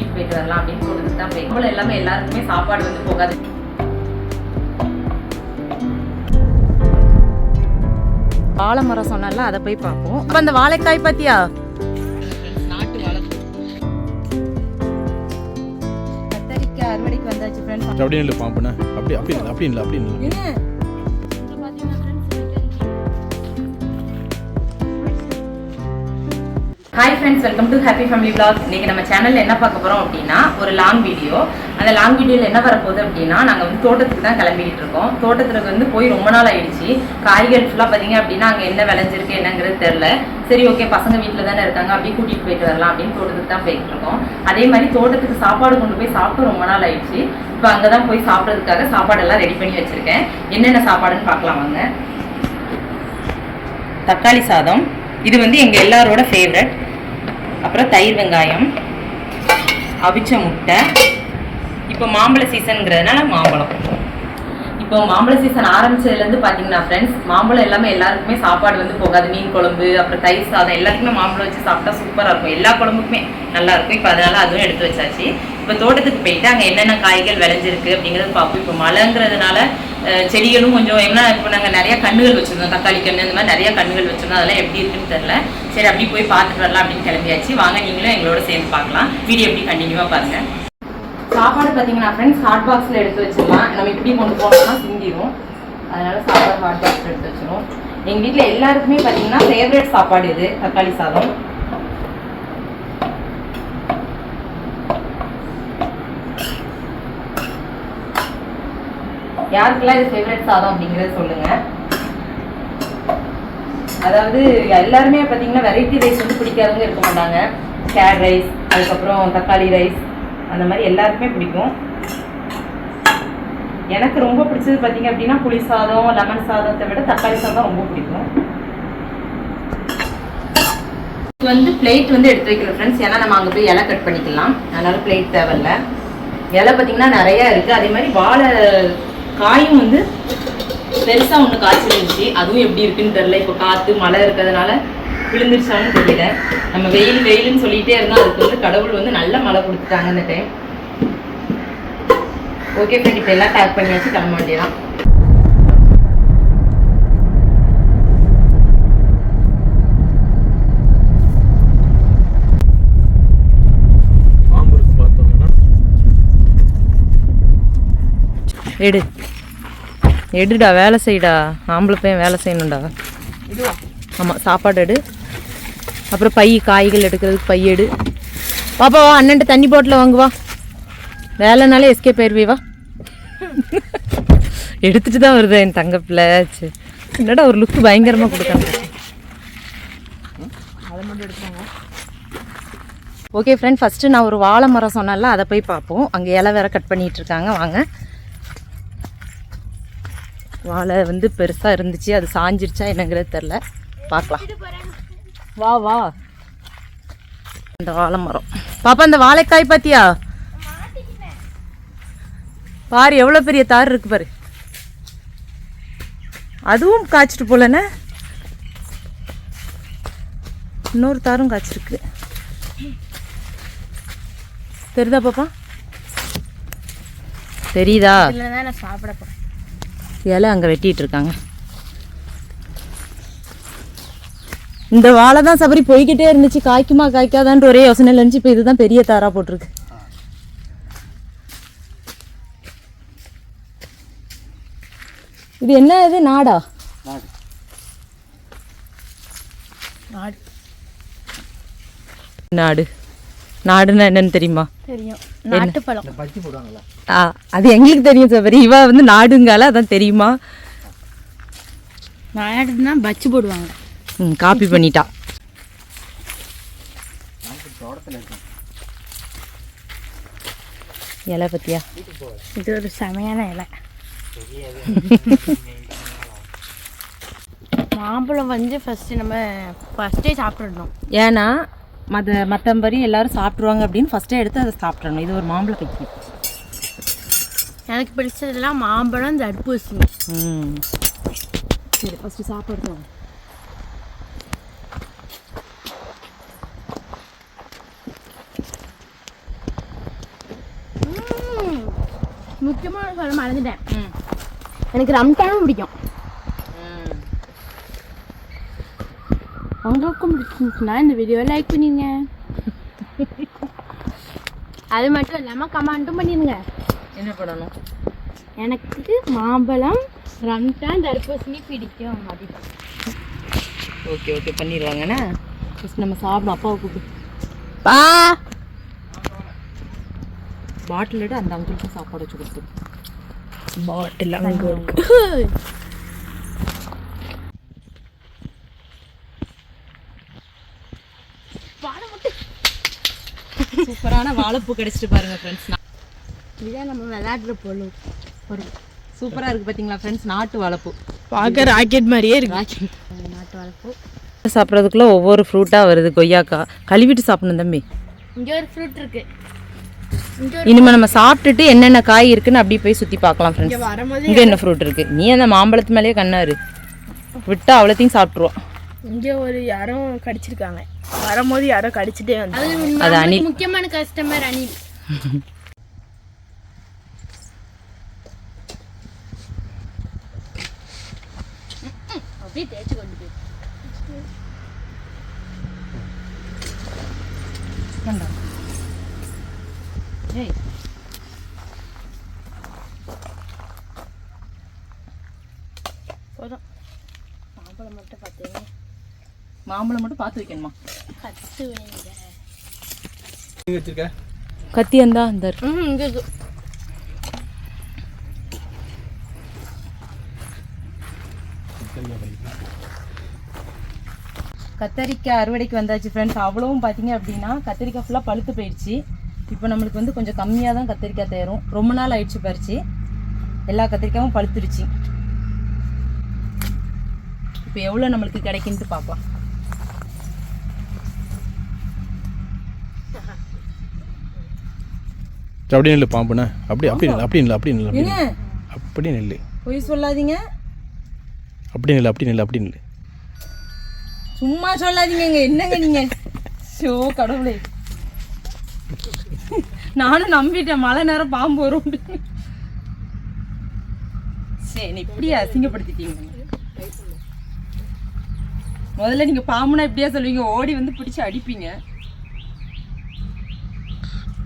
கூட்டிட்டு போயிட்டு வரலாம் அப்படின்னு சொல்லிட்டு தான் போய். எல்லாமே எல்லாருக்குமே சாப்பாடு வந்து போகாது. வாழை மரம் சொன்னால அதை போய் பார்ப்போம். அப்ப அந்த வாழைக்காய் பாத்தியா? நாட்டு வளர்ப்பு கத்தரிக்காய் அறுவடைக்கு வந்தாச்சு ஃப்ரெண்ட்ஸ் அப்படியே இல்லை பாம்புண்ணே. அப்படி அப்படி இல்லை அப்படி இல்லை அப்படி இல்லை hi friends welcome to happy family blog இன்னைக்கு நம்ம சேனலில் என்ன பார்க்க போகிறோம் அப்படின்னா ஒரு லாங் வீடியோ அந்த லாங் வீடியோவில் என்ன வரப்போகுது அப்படின்னா நாங்கள் வந்து தோட்டத்துக்கு தான் கிளம்பிக்கிட்டு இருக்கோம். தோட்டத்தில் வந்து போய் ரொம்ப நாள் ஆயிடுச்சு. காய்கறி ஃபுல்லாக பார்த்தீங்க அப்படின்னா அங்கே என்ன விளைஞ்சிருக்கு என்னங்கிறது தெரில சரி ஓகே பசங்க வீட்டில் தானே இருக்காங்க அப்படியே கூட்டிகிட்டு போயிட்டு வரலாம் அப்படின்னு தோட்டத்துக்கு தான் போயிட்டு இருக்கோம். அதே மாதிரி தோட்டத்துக்கு சாப்பாடு கொண்டு போய் சாப்பிட்டு ரொம்ப நாள் ஆயிடுச்சு. இப்போ அங்கே தான் போய் சாப்பிட்றதுக்காக சாப்பாடெல்லாம் ரெடி பண்ணி வச்சுருக்கேன். என்னென்ன சாப்பாடுன்னு பார்க்கலாம் வாங்க. தக்காளி சாதம். இது வந்து எங்கள் எல்லாரோட ஃபேவரட் அப்புறம் தயிர் வெங்காயம் அவிச்ச முட்டை. இப்போ மாம்பழ சீசனுங்கிறதுனால மாம்பழம். இப்போ மாம்பழ சீசன் ஆரம்பிச்சதுலேருந்து பார்த்தீங்கன்னா ஃப்ரெண்ட்ஸ் மாம்பழம் எல்லாமே எல்லாருக்குமே சாப்பாடு வந்து போகாது. மீன் குழம்பு அப்புறம் தயிர் சாதம் எல்லாத்துக்குமே மாம்பழம் வச்சு சாப்பிட்டா சூப்பராக இருக்கும். எல்லா குழம்புக்குமே நல்லா இருக்கும். இப்போ அதனால அதுவும் எடுத்து வச்சாச்சு. இப்போ தோட்டத்துக்கு போயிட்டு அங்கே என்னென்ன காய்கள் விளைஞ்சிருக்கு அப்படிங்கிறது பார்ப்போம். இப்போ மழைங்கிறதுனால செடிகளும் கொஞ்சம் என்ன இப்போ நாங்கள் நிறைய கண்ணுகள் வச்சுருந்தோம் தக்காளி கண்ணு இந்த மாதிரி நிறைய கண்ணுகள் வச்சுருந்தோம். அதெல்லாம் எப்படி இருக்குன்னு தெரில சரி அப்படி போய் பார்த்துட்டு வரலாம் அப்படின்னு கிளம்பியாச்சு. வாங்க நீங்களும் எங்களோட சேர்ந்து பார்க்கலாம். வீடியோ எப்படி கண்டினியூவாக பாருங்கள் சாப்பாடு பார்த்தீங்கன்னா ஃப்ரெண்ட்ஸ் ஹாட் பாக்ஸில் எடுத்து வச்சிடலாம் நம்ம இப்படி கொண்டு போனோம்னா சிந்திடும் அதனால சாப்பாடு ஹாட் பாக்ஸில் எடுத்து வச்சிரும் எங்கள் வீட்டில் எல்லாருக்குமே பார்த்தீங்கன்னா ஃபேவரட் சாப்பாடு இது தக்காளி சாதம். யாருக்கெல்லாம் இது ஃபேவரட் சாதம் அப்படிங்கிறத சொல்லுங்க. அதாவது எல்லாருமே பார்த்தீங்கன்னா வெரைட்டி ரைஸ் வந்து பிடிக்காதவங்க இருக்க மாட்டாங்க. கேட் ரைஸ் அதுக்கப்புறம் தக்காளி ரைஸ் அந்த மாதிரி எல்லாருக்குமே பிடிக்கும். எனக்கு ரொம்ப பிடிச்சது பார்த்தீங்க அப்படின்னா புளி சாதம் லெமன் சாதத்தை விட தக்காளி சாதம் ரொம்ப பிடிக்கும். இது வந்து பிளேட் வந்து எடுத்து வைக்கிறோம் ஃப்ரெண்ட்ஸ் ஏன்னா நம்ம அங்கே போய் இலை கட் பண்ணிக்கலாம். அதனால பிளேட் தேவையில்ல. இலை பார்த்தீங்கன்னா நிறையா இருக்குது அதே மாதிரி வாழை காயும் வந்து பெருசாக ஒன்று காய்ச்சிருந்துச்சு. அதுவும் எப்படி இருக்குன்னு தெரில இப்போ காற்று மழை இருக்கிறதுனால விழுந்துருச்சான்னு தெரியல. நம்ம வெயில் வெயில்னு சொல்லிகிட்டே இருந்தால் அதுக்கு வந்து கடவுள் வந்து நல்ல மழை கொடுத்துட்டாங்க இந்த டைம் ஓகே ஃப்ரெண்ட் இப்போ எல்லாம் பேக் பண்ணியாச்சு கிளம்ப வேண்டியதான் பாம்பு இருக்கு பார்த்தோம்னா எடு. எடுடா வேலை செய்டா. ஆம்பளை பையன் வேலை செய்யணும்டா. ஆமாம் சாப்பாடு எடு. அப்புறம் பை காய்கள் எடுக்கிறதுக்கு பை எடு. பாப்பா வா அண்ணன்ட்ட தண்ணி பாட்டில் வாங்கு வா. வேலைனாலே எஸ்கேப் ஆயிருவே வா. எடுத்துட்டு தான் வருது என் தங்க பிள்ளை சரி. என்னடா ஒரு லுக்கு பயங்கரமாக கொடுக்காங்க ஓகே ஃப்ரெண்ட் ஃபஸ்ட்டு நான் ஒரு வாழை மரம் சொன்னேன்ல அதை போய் பார்ப்போம். அங்கே இலை வேற கட் பண்ணிட்டு இருக்காங்க வாங்க. வாழை வந்து பெருசாக இருந்துச்சு. அது சாஞ்சிருச்சா என்னங்கிறது தெரில பார்க்கலாம். வா வா. அந்த வாழை மரம். பாப்பா அந்த வாழைக்காய் பாத்தியா? பாரு எவ்வளோ பெரிய தார் இருக்கு பாரு. அதுவும் காய்ச்சிட்டு போலண்ணே. இன்னொரு தாரும் காய்ச்சிருக்கு. தெரியுதா பாப்பா? தெரியுதா? இலை அங்கே வெட்டிட்டு இருக்காங்க. இந்த வாழை தான் சபரி போய்கிட்டே இருந்துச்சு. காய்க்குமா காய்க்காதான்ற ஒரே யோசனை இருந்துச்சு. இப்போ இதுதான் பெரிய தாரா போட்டிருக்கு. இது என்ன இது? நாடா? நாடு. நாடுன்னா என்னன்னு தெரியுமா? தெரியும். நாட்டுப்பழம். ஆ அது எங்களுக்கு தெரியும் சபரி. இவ வந்து நாடுங்கால அதான் தெரியுமா? நாடுனா பச்சு போடுவாங்க. ம் காப்பி பண்ணிட்டா. இலை பத்தியா? இது ஒரு செமையான இலை. மாம்பழம் வந்து ஃபர்ஸ்ட் நம்ம ஃபர்ஸ்டே சாப்பிட்றணும் ஏன்னா மத மற்றபடி எல்லோரும் சாப்பிட்ருவாங்க அப்படின்னு ஃபஸ்ட்டே எடுத்து அதை சாப்பிட்றணும் இது ஒரு மாம்பழ பைக்கி எனக்கு பிடிச்சதுலாம் மாம்பழம் தர்பூசி ம். சரி ஃபஸ்ட்டு சாப்பிட்றோம் முக்கியமாக சொல்ல மறந்துட்டேன். எனக்கு ரம்டானும் பிடிக்கும். உங்களுக்கும் பிடிச்சிருந்துச்சுன்னா இந்த வீடியோ லைக் பண்ணிடுங்க அது மட்டும் இல்லாமல் கமெண்ட்டும் பண்ணிடுங்க என்ன பண்ணணும்? எனக்கு மாம்பழம் ரம்டான் தர்பூசணி பிடிக்கும் அப்படின்னு ஓகே ஓகே பண்ணிடுவாங்கண்ணா ஃபஸ்ட் நம்ம சாப்பிடும் அப்பாவை கூப்பிடு. பா! பாட்டில் எடு அந்த அங்கிளுக்கு சாப்பாடு வச்சு கொடுத்து பாட்டில் அங்கே இருக்கு. சூப்பரான வாழைப்பூ கிடைச்சிட்டு பாருங்க ஃப்ரெண்ட்ஸ் இதான் நம்ம விளையாடுற பொருள் ஒரு சூப்பராக இருக்குது பார்த்தீங்களா ஃப்ரெண்ட்ஸ் நாட்டு வாழைப்பூ. பார்க்க ராக்கெட் மாதிரியே இருக்கு. நாட்டு வளர்ப்பு சாப்பிட்றதுக்குள்ள ஒவ்வொரு ஃப்ரூட்டாக வருது கொய்யாக்கா. கழுவிட்டு சாப்பிடணும் தம்பி. இங்கே ஒரு ஃப்ரூட் இருக்கு. இங்கே இனிமேல் நம்ம சாப்பிட்டுட்டு என்னென்ன காய் இருக்குன்னு அப்படியே போய் சுற்றி பார்க்கலாம் ஃப்ரெண்ட்ஸ் இங்கே என்ன ஃப்ரூட் இருக்கு? நீ அந்த மாம்பழத்து மேலேயே கண்ணாரு. விட்டா அவ்வளோத்தையும் சாப்பிட்ருவோம் இங்கே ஒரு யாரோ கடிச்சிருக்காங்க வரும்போது யாரோ கடிச்சிட்டே வந்து அது முக்கியமான கஸ்டமர் அனில் அப்படியே தேய்ச்சி கொண்டு போய் ஏய் போதும் மாம்பழம் மட்டும் பார்த்தீங்க மாம்பழம் மட்டும் பார்த்து வைக்கணுமா? கத்து அந்தா அந்த ம் இங்கே இருக்கு. கத்தரிக்காய் அறுவடைக்கு வந்தாச்சு ஃப்ரெண்ட்ஸ் அவ்வளவும் பார்த்தீங்க அப்படின்னா கத்திரிக்காய் ஃபுல்லாக பழுத்து போயிடுச்சு. இப்போ நம்மளுக்கு வந்து கொஞ்சம் கம்மியாக தான் கத்திரிக்காய் தேரும் ரொம்ப நாள் ஆயிடுச்சு பறிச்சு. எல்லா கத்திரிக்காயும் பழுத்துருச்சு. இப்போ எவ்வளோ நம்மளுக்கு கிடைக்குன்ட்டு பார்க்கலாம் அப்படியே நில்லு பாம்புண்ணே. அப்படி அப்படி நில்லு அப்படி நில்லு அப்படி நில்லு அப்படி நில்லு. பொய் சொல்லாதீங்க. அப்படி நில்லு அப்படி நில்லு அப்படி நில்லு. சும்மா சொல்லாதீங்க என்னங்க நீங்க? ஷோ கடவுளே. நானும் நம்பிட்டேன். மழை நேரம் பாம்பு வரும். சரி இப்படியே அசிங்கப்படுத்திட்டீங்க. முதல்ல நீங்க பாம்புனா இப்படியா சொல்லுவீங்க? ஓடி வந்து பிடிச்சு அடிப்பீங்க.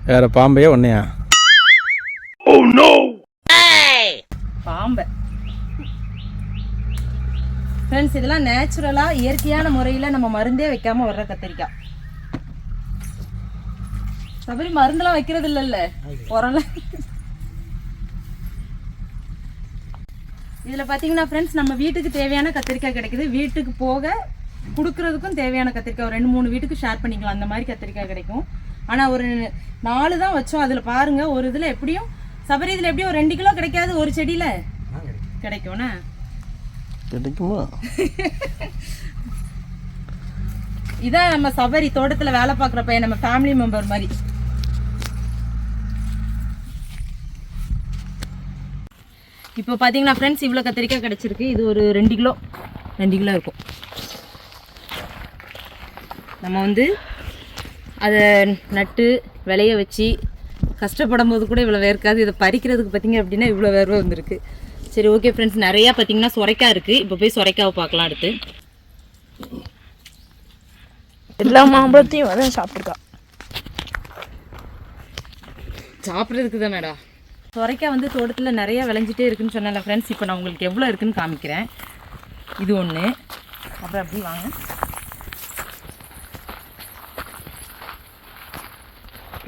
வேற பாம்பையா ஒன்னையா பாம்பை. ஃப்ரெண்ட்ஸ் இதெல்லாம் நேச்சுரலா இயற்கையான முறையில நம்ம மருந்தே வைக்காம வர்ற கத்திரிக்காய். சபரி மருந்தெல்லாம் வைக்கிறது இல்லைல்ல? உரம்லாம் இதுல பாத்தீங்கன்னா ஃப்ரெண்ட்ஸ் நம்ம வீட்டுக்கு தேவையான கத்திரிக்காய் கிடைக்குது. வீட்டுக்கு போக கொடுக்கறதுக்கும் தேவையான கத்திரிக்காய். ரெண்டு மூணு வீட்டுக்கு ஷேர் பண்ணிக்கலாம். அந்த மாதிரி கத்திரிக்காய் கிடைக்கும். ஆனா ஒரு நாலு தான் வச்சோம். அதுல பாருங்க ஒரு இதுல எப்படியும் சபரி இதுல எப்படியும் ஒரு ரெண்டு கிலோ கிடைக்காது ஒரு செடியில. கிடைக்கும்னா? கிடைக்குமா? இதான் நம்ம சபரி தோட்டத்துல வேலை பார்க்குற பையன் நம்ம ஃபேமிலி மெம்பர் மாதிரி. இப்போ பார்த்தீங்கன்னா ஃப்ரெண்ட்ஸ் இவ்வளோ கத்திரிக்காய் கிடச்சிருக்கு. இது ஒரு ரெண்டு கிலோ. ரெண்டு கிலோ இருக்கும். நம்ம வந்து அதை நட்டு விளைய வச்சு கஷ்டப்படும் போது கூட இவ்வளோ வேர்க்காது. இதை பறிக்கிறதுக்கு பார்த்தீங்க அப்படின்னா இவ்வளோ வேர்வை வந்திருக்கு. சரி ஓகே ஃப்ரெண்ட்ஸ் நிறையா பார்த்தீங்கன்னா சுரைக்காய் இருக்குது இப்போ போய் சுரைக்காவை பார்க்கலாம் அடுத்து. எல்லா மாம்பழத்தையும் வந்து சாப்பிட்ருக்கா சாப்பிட்றதுக்கு தான் மேடம் சுரைக்காய் வந்து தோட்டத்தில் நிறைய விளைஞ்சிட்டே இருக்குன்னு சொன்னல ஃப்ரெண்ட்ஸ் இப்போ நான் உங்களுக்கு எவ்வளோ இருக்குன்னு காமிக்கிறேன். இது ஒன்று அப்புறம் அப்படி வாங்க.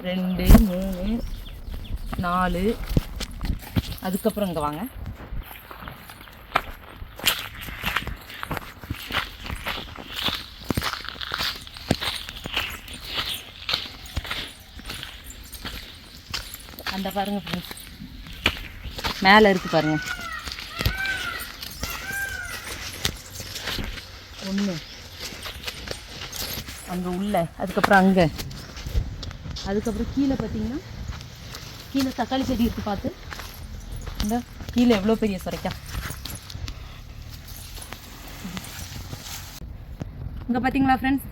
ரெண்டு மூணு நாலு. அதுக்கப்புறம் இங்கே வாங்க. அந்த பாருங்க ஃப்ரெண்ட்ஸ் மேலே இருக்கு பாருங்க. ஒன்று அங்கே உள்ள அதுக்கப்புறம் அங்கே. அதுக்கப்புறம் கீழே பார்த்தீங்கன்னா கீழே தக்காளி செடி இருக்குது பார்த்து. இந்த கீழே எவ்வளோ பெரிய சுரைக்காய் இங்கே பார்த்தீங்களா ஃப்ரெண்ட்ஸ்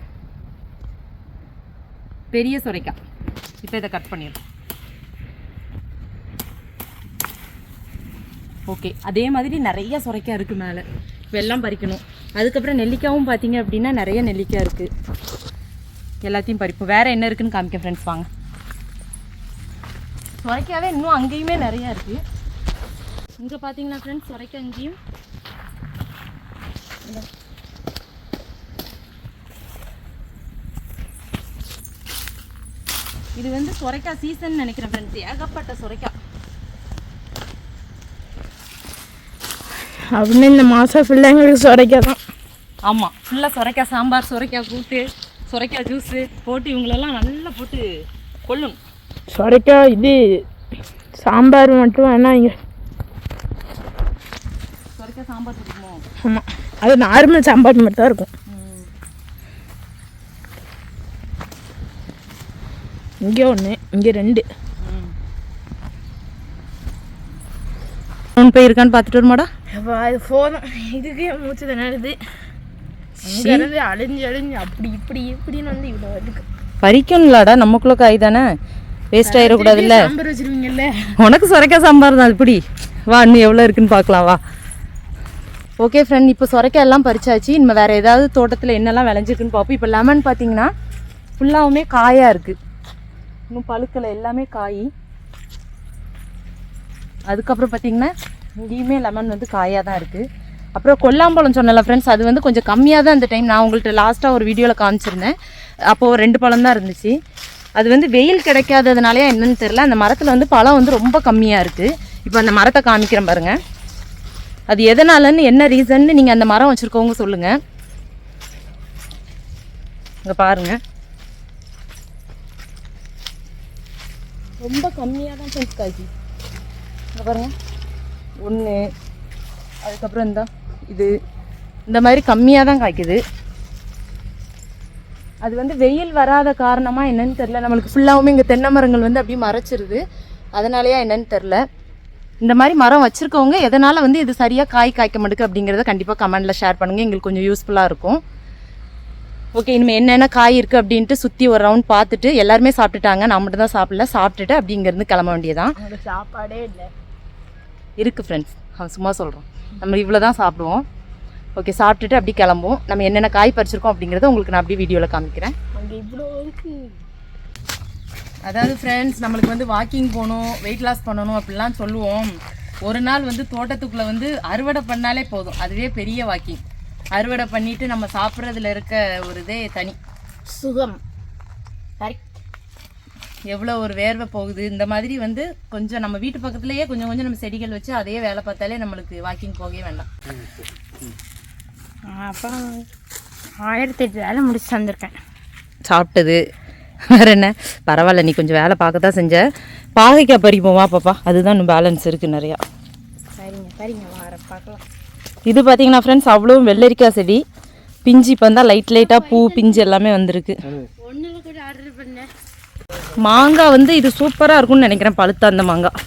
பெரிய சுரைக்காய் இப்போ இதை கட் பண்ணிடுறோம் ஓகே அதே மாதிரி நிறைய சுரைக்காய் இருக்குது மேலே. வெள்ளம் பறிக்கணும். அதுக்கப்புறம் நெல்லிக்காவும் பார்த்தீங்க அப்படின்னா நிறைய நெல்லிக்காய் இருக்குது எல்லாத்தையும் பறிப்போம். வேறு என்ன இருக்குன்னு காமிக்க ஃப்ரெண்ட்ஸ் வாங்க. சுரைக்காவே இன்னும் அங்கேயுமே நிறையா இருக்குது இங்கே பார்த்தீங்கன்னா ஃப்ரெண்ட்ஸ் சுரைக்காய் அங்கேயும் இது வந்து சுரைக்காய் சீசன் நினைக்கிறேன் ஃப்ரெண்ட்ஸ் ஏகப்பட்ட சுரைக்காய். அப்படின்னு இந்த மாதம் ஃபுல்லாக எங்களுக்கு சுரைக்காய் தான். ஆமாம் ஃபுல்லாக சுரைக்காய் சாம்பார் சுரைக்காய் கூட்டு. சுரைக்காய் ஜூஸு போட்டு இவங்களெல்லாம் நல்லா போட்டு கொள்ளணும் சுரைக்காய் இது சாம்பார் மட்டும் வேணா இங்கே சுரைக்காய் சாம்பார் ஆமாம் அது நார்மல் சாம்பார் மட்டும் தான் இருக்கும். இங்கே ஒன்று இங்கே ரெண்டு. ஃபோன் போய் இருக்கான்னு பார்த்துட்டு வருமாடா. போதும். இதுக்கே மூச்சு திணறுது. அங்கேருந்து அழிஞ்சு அழிஞ்சு அப்படி இப்படி இப்படின்னு வந்து இவ்வளோ இதுக்கு பறிக்கணும்லாடா நமக்குள்ள காய் தானே? வேஸ்ட் ஆயிடக்கூடாதுல்ல சாம்பார் வச்சிருவீங்கல்ல? உனக்கு சுரைக்காய் சாம்பார் தான் இப்படி வா இன்னும் எவ்வளோ இருக்குன்னு பார்க்கலாம் வா. ஓகே ஃப்ரெண்ட் இப்போ சுரைக்காய் எல்லாம் பறிச்சாச்சு. இனிமேல் வேறு ஏதாவது தோட்டத்தில் என்னெல்லாம் விளைஞ்சிருக்குன்னு பார்ப்போம். இப்போ லெமன் பார்த்தீங்கன்னா ஃபுல்லாகவுமே காயாக இருக்குது இன்னும் பழுக்கலை எல்லாமே காய். அதுக்கப்புறம் பார்த்தீங்கன்னா இங்கேயுமே லெமன் வந்து காயாக தான் இருக்குது அப்புறம் கொல்லாம்பழம் சொன்னல ஃப்ரெண்ட்ஸ் அது வந்து கொஞ்சம் கம்மியாக தான் அந்த டைம் நான் உங்கள்கிட்ட லாஸ்ட்டாக ஒரு வீடியோவில் காமிச்சிருந்தேன். அப்போது ரெண்டு பழம் தான் இருந்துச்சு. அது வந்து வெயில் கிடைக்காததுனாலையா என்னென்னு தெரில அந்த மரத்தில் வந்து பழம் வந்து ரொம்ப கம்மியாக இருக்குது இப்போ அந்த மரத்தை காமிக்கிறேன் பாருங்கள் அது எதனாலன்னு என்ன ரீசன்னு நீங்கள் அந்த மரம் வச்சுருக்கவங்க சொல்லுங்கள் இங்கே பாருங்கள் ரொம்ப கம்மியாக தான் ஃப்ரெண்ட்ஸ் காய்ச்சி இங்கே ஒன்று அதுக்கப்புறம் இந்த. இது இந்த மாதிரி கம்மியாக தான் காய்க்குது. அது வந்து வெயில் வராத காரணமாக என்னன்னு தெரில நம்மளுக்கு ஃபுல்லாகவுமே இங்கே தென்னை மரங்கள் வந்து அப்படியே மறைச்சிருது. அதனாலயா என்னன்னு தெரில இந்த மாதிரி மரம் வச்சுருக்கவங்க எதனால் வந்து இது சரியாக காய் காய்க்க மாட்டுக்கு அப்படிங்கிறத கண்டிப்பாக கமெண்டில் ஷேர் பண்ணுங்கள் எங்களுக்கு கொஞ்சம் யூஸ்ஃபுல்லாக இருக்கும். ஓகே இனிமேல் என்னென்ன காய் இருக்குது அப்படின்ட்டு சுற்றி ஒரு ரவுண்ட் பார்த்துட்டு எல்லாருமே சாப்பிட்டுட்டாங்க. நான் மட்டும் தான் சாப்பிடல. சாப்பிட்டுட்டு அப்படி இங்கேருந்து கிளம்ப வேண்டியதான் சாப்பாடே இல்லை. இருக்குது ஃப்ரெண்ட்ஸ் சும்மா சொல்கிறோம் நம்ம இவ்வளோ தான் சாப்பிடுவோம். ஓகே சாப்பிட்டுட்டு அப்படி கிளம்புவோம். நம்ம என்னென்ன காய் பறிச்சிருக்கோம் அப்படிங்கிறத உங்களுக்கு நான் அப்படியே வீடியோவில் காமிக்கிறேன். அங்கே இவ்வளோ இருக்கு. அதாவது ஃப்ரெண்ட்ஸ் நம்மளுக்கு வந்து வாக்கிங் போகணும் வெயிட் லாஸ் பண்ணணும் அப்படிலாம் சொல்லுவோம். ஒரு நாள் வந்து தோட்டத்துக்குள்ளே வந்து அறுவடை பண்ணாலே போதும். அதுவே பெரிய வாக்கிங் அறுவடை பண்ணிட்டு நம்ம சாப்பிட்றதுல இருக்க ஒரு இதே தனி. சுகம். எவ்வளோ ஒரு வேர்வை போகுது. இந்த மாதிரி வந்து கொஞ்சம் நம்ம வீட்டு பக்கத்துலேயே கொஞ்சம் கொஞ்சம் நம்ம செடிகள் வச்சு அதையே வேலை பார்த்தாலே நம்மளுக்கு வாக்கிங் போகவே வேண்டாம். அப்போ ஆயிரத்தி எட்டு வேலை முடிச்சு தந்திருக்கேன். சாப்பிட்டது. வேற என்ன? பரவாயில்ல நீ கொஞ்சம் வேலை பார்க்க தான் செஞ்ச. பாகைக்காய் பறிப்போம் வா பாப்பா? அதுதான் இன்னும் பேலன்ஸ் இருக்குது நிறையா. சரிங்க சரிங்க. வார பார்க்கலாம். இது பார்த்தீங்கன்னா ஃப்ரெண்ட்ஸ் அவ்வளோ வெள்ளரிக்காய் செடி. பிஞ்சு இப்போ தான் லைட் லைட்டாக பூ பிஞ்சு எல்லாமே வந்திருக்கு. ஒன்றில் கூட ஆர்டர் பண்ணேன் மாங்காய் வந்து இது சூப்பராக இருக்கும்னு நினைக்கிறேன் பழுத்த அந்த மாங்காய்.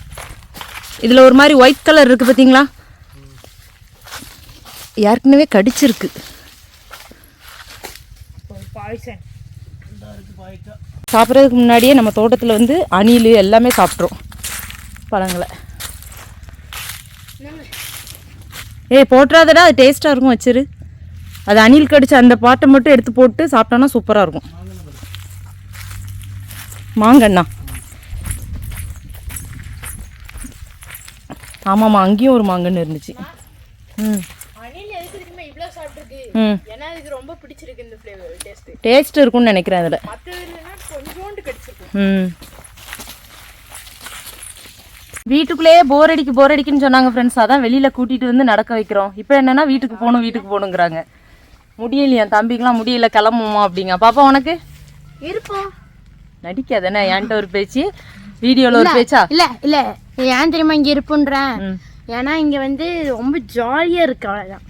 இதில் ஒரு மாதிரி ஒயிட் கலர் இருக்குது பார்த்தீங்களா ஏற்கனவே கடிச்சிருக்கு. சாப்பிட்றதுக்கு முன்னாடியே நம்ம தோட்டத்தில் வந்து அணில் எல்லாமே சாப்பிட்றோம் பழங்களை. ஏய் போட்டுறாதடா அது டேஸ்ட்டாக இருக்கும் வச்சிரு. அது அணில் கடிச்ச அந்த பாட்டை மட்டும் எடுத்து போட்டு சாப்பிட்டோன்னா சூப்பராக இருக்கும். மாங்கண்ணா. ஆமாம்மா அங்கேயும் ஒரு மாங்கன்று இருந்துச்சு. ம். டேஸ்ட் இருக்கும்னு நினைக்கிறேன் அதில். ம். வீட்டுக்குள்ளேயே போர் அடிக்கு போர் அடிக்குன்னு சொன்னாங்க ஃப்ரெண்ட்ஸ் அதான் வெளியில கூட்டிட்டு வந்து நடக்க வைக்கிறோம். இப்போ என்னன்னா வீட்டுக்கு போகணும் வீட்டுக்கு போகணுங்கிறாங்க. முடியலையா தம்பிக்கெல்லாம் முடியல கிளம்புமா அப்படிங்க. பாப்பா உனக்கு? இருப்போம். நடிக்காதானே என்கிட்ட ஒரு பேச்சு வீடியோல ஒரு பேச்சா? இல்ல இல்ல ஏன் தெரியுமா இங்க இருப்புன்றேன். ஏன்னா இங்க வந்து ரொம்ப ஜாலியா இருக்கு அவ்வளவுதான்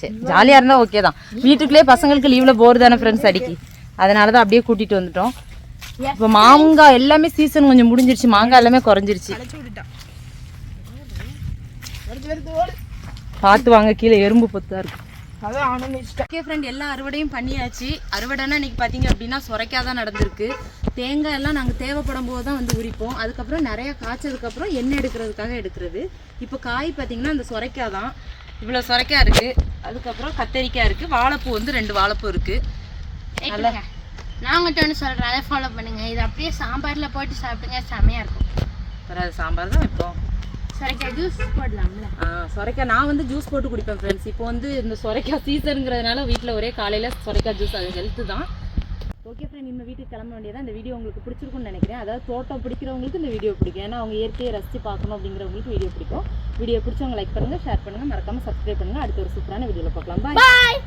சரி ஜாலியா இருந்தா ஓகே தான். வீட்டுக்குள்ளேயே பசங்களுக்கு லீவ்ல போர் தானே ஃப்ரெண்ட்ஸ் அடிக்கி. அதனால தான் அப்படியே கூட்டிட்டு வந்துட்டோம். இப்போ மாங்காய் எல்லாமே சீசன் கொஞ்சம் முடிஞ்சிருச்சு. மாங்காய் எல்லாமே குறைஞ்சிருச்சு. பார்த்து வாங்க கீழே எறும்பு பொத்தா இருக்கு. அதான் இஷ்டம். ஓகே ஃப்ரெண்ட் எல்லா அறுவடையும் பண்ணியாச்சு. அறுவடைனா இன்னைக்கு பார்த்தீங்க அப்படின்னா சுரைக்காய் தான் நடந்திருக்கு. தேங்காய் எல்லாம் நாங்கள் தேவைப்படும் போது தான் வந்து உரிப்போம். அதுக்கப்புறம் நிறைய காய்ச்சதுக்கப்புறம் எண்ணெய் எடுக்கிறதுக்காக எடுக்கிறது. இப்போ காய் பார்த்தீங்கன்னா அந்த சுரைக்காய் தான். இவ்வளோ சுரைக்காய் இருக்குது அதுக்கப்புறம் கத்தரிக்காய் இருக்குது வாழைப்பூ வந்து ரெண்டு வாழைப்பூ இருக்குது நல்லா நான் உங்கள்கிட்ட ஒன்று சொல்கிறேன் அதை ஃபாலோ பண்ணுங்க. இது அப்படியே சாம்பாரில் போட்டு சாப்பிடுங்க. செமையாக இருக்கும். அப்புறம் அது சாம்பார் தான் வைப்போம். சரிக்கா ஜூஸ் போடலாம்ல. சொரைக்காய் நான் வந்து ஜூஸ் போட்டு குடிப்பேன் ஃப்ரெண்ட்ஸ் இப்போ வந்து இந்த சொரைக்காய் சீசனுங்கிறதுனால வீட்டில் ஒரே காலையில் சொரைக்காய் ஜூஸ் அது ஹெல்த்து தான். ஓகே ஃப்ரெண்ட் இந்த வீட்டுக்கு கிளம்ப வேண்டியதான் இந்த வீடியோ உங்களுக்கு பிடிச்சிருக்கும்னு நினைக்கிறேன். அதாவது தோட்டம் பிடிக்கிறவங்களுக்கு இந்த வீடியோ பிடிக்கும். ஏன்னா அவங்க இயற்கையை ரசித்து பார்க்கணும் அப்படிங்கிறவங்களுக்கு வீடியோ பிடிக்கும். வீடியோ பிடிச்சவங்க லைக் பண்ணுங்கள் ஷேர் பண்ணுங்கள் மறக்காமல் சப்ஸ்கிரைப் பண்ணுங்கள் அடுத்த ஒரு சூப்பரான வீடியோவில் பார்க்கலாம். பாய்